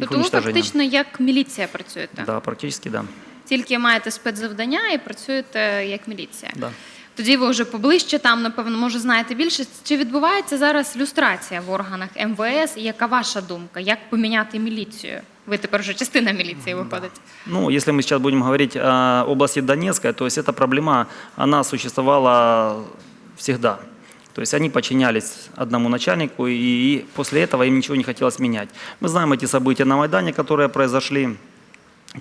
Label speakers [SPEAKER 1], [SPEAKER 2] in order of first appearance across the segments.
[SPEAKER 1] их
[SPEAKER 2] Тобто ви фактично як міліція працюєте.
[SPEAKER 1] Да, практически да.
[SPEAKER 2] Тільки маєте спецзавдання і працюєте як міліція.
[SPEAKER 1] да.
[SPEAKER 2] Тоді ви вже поближче там, напевно, може, знаєте більше. Чи відбувається зараз люстрація в органах МВС? І яка ваша думка? Як поміняти міліцію? Ви тепер вже частина міліції виходить.
[SPEAKER 1] Ну, если мы сейчас будем говорить о области Донецкой, то есть эта проблема, она существовала всегда. То есть они подчинялись одному начальнику, и, после этого им ничего не хотелось менять. Мы знаем эти события на Майдане, которые произошли.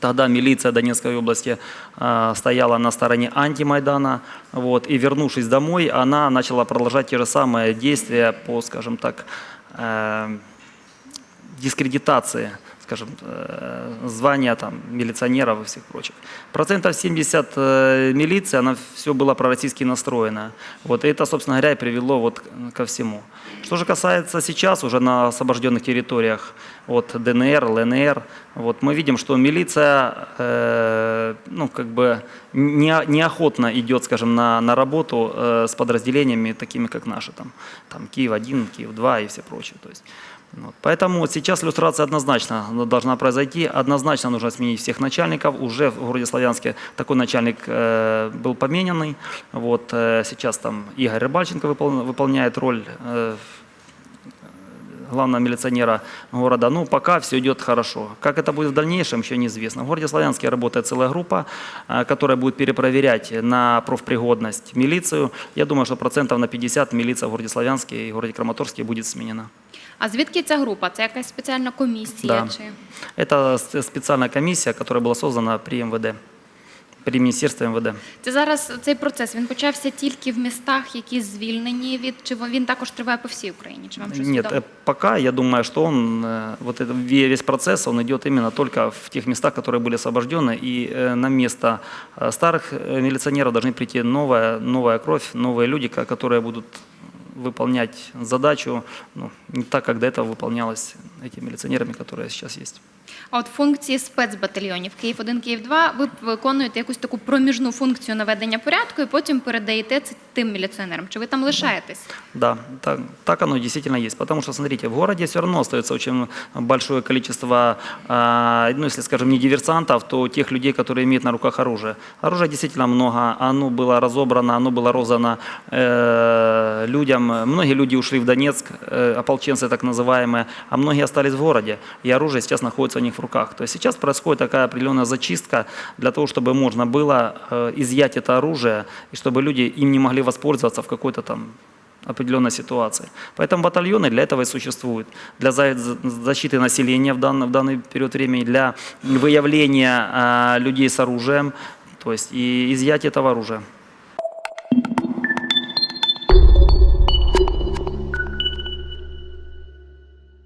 [SPEAKER 1] Тогда милиция Донецкой области э, стояла на стороне антимайдана, вот, и вернувшись домой, она начала продолжать те же самые действия по, скажем так, э, дискредитации, скажем, э, звания там, милиционеров и всех прочих. Процентов 70 э, милиции, она все была пророссийски настроена. Вот и это, собственно говоря, и привело вот ко всему. Что же касается сейчас уже на освобожденных территориях, вот ДНР, ЛНР, вот мы видим, что милиция, э, ну, как бы не, неохотно идет, скажем, на, на работу э, с подразделениями, такими как наши, там, там Киев-1, Киев-2 и все прочее. То есть, вот. Поэтому сейчас иллюстрация однозначно должна произойти, однозначно нужно сменить всех начальников. Уже в городе Славянске такой начальник э, был поменянный. Вот, э, сейчас там Игорь Рыбальченко выпол- выполняет роль э, главного милиционера города. Ну, пока все идет хорошо. Как это будет в дальнейшем, еще неизвестно. В городе Славянске работает целая группа, э, которая будет перепроверять на профпригодность милицию. Я думаю, что процентов на 50 милиция в городе Славянске и в городе Краматорске будет сменена.
[SPEAKER 2] А звідки ця група? Це якась спеціальна комісія?
[SPEAKER 1] Да.
[SPEAKER 2] Чи
[SPEAKER 1] Это с- специальная комиссия, которая была создана при МВД, при Министерстве МВД.
[SPEAKER 2] це зараз цей процес він почався тільки в містах, які звільнені від чи він також триває по всій Україні? Чи вам щось
[SPEAKER 1] Нет,
[SPEAKER 2] відомо?
[SPEAKER 1] э, пока я думаю, что он, э, вот этот весь процесс, он идет именно только в тех местах, которые были освобождены, и э, на место э, старых э, милиционеров должны прийти новая, новая кровь, новые люди, ко- которые будут выполнять задачу ну, не так, как до этого выполнялось этими милиционерами, которые сейчас есть.
[SPEAKER 2] А от функції спецбатальйонів Київ 1 Київ 2 ви виконуєте якусь таку проміжну функцію наведення порядку і потім передаєте це тим міліціонерам. Чи ви там лишаєтесь?
[SPEAKER 1] Да, так, так оно действительно есть. Потому что, смотрите, в городе все равно остается очень большое количество, а, ну, если, скажем, не диверсантов, то тех людей, которые имеют на руках оружие. Оружия действительно много, оно было разобрано, оно было роздано э, людям. Многие люди ушли в Донецк, э, ополченцы так называемые, а многие остались в городе. И оружие сейчас находится у них в руках. То есть сейчас происходит такая определенная зачистка для того, чтобы можно было э, изъять это оружие, и чтобы люди им не могли воспользоваться в какой-то там определенной ситуации. Поэтому батальоны для этого и существуют. Для за- за- защиты населения в данный, в данный период времени, для выявления а, людей с оружием, то есть и изъятия этого оружия.